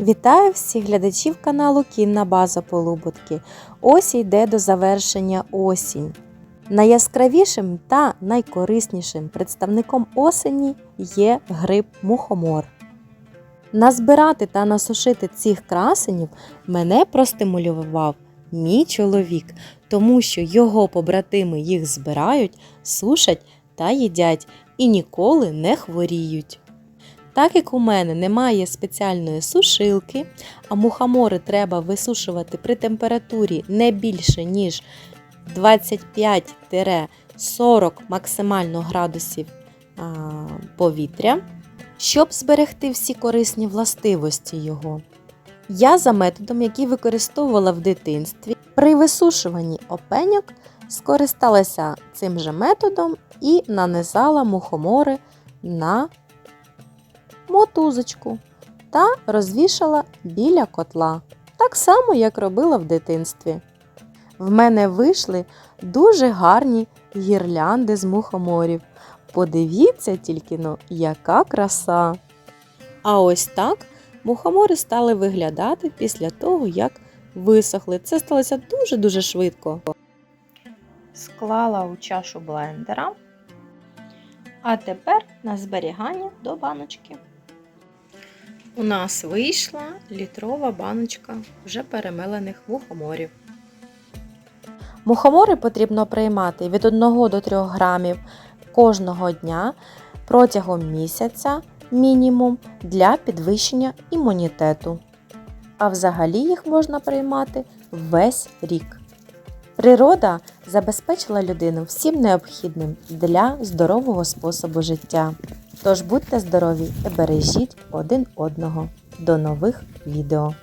Вітаю всіх глядачів каналу Кінна База Полуботки. Ось йде до завершення осінь. Найяскравішим та найкориснішим представником осені є гриб мухомор. Назбирати та насушити цих красенів мене простимулював мій чоловік, тому що його побратими їх збирають, сушать та їдять і ніколи не хворіють. Так як у мене немає спеціальної сушилки, а мухомори треба висушувати при температурі не більше, ніж 25-40 максимально градусів повітря, щоб зберегти всі корисні властивості його. Я за методом, який використовувала в дитинстві, при висушуванні опеньок скористалася цим же методом і нанизала мухомори на мотузочку та розвішала біля котла, так само, як робила в дитинстві. В мене вийшли дуже гарні гірлянди з мухоморів. Подивіться тільки но, яка краса! А ось так мухомори стали виглядати після того, як висохли. Це сталося дуже-дуже швидко. Склала у чашу блендера. А тепер на зберігання до баночки. У нас вийшла літрова баночка вже перемелених мухоморів. Мухомори потрібно приймати від 1 до 3 грамів кожного дня протягом місяця мінімум для підвищення імунітету. А взагалі їх можна приймати весь рік. Природа забезпечила людину всім необхідним для здорового способу життя. Тож будьте здорові і бережіть один одного. До нових відео!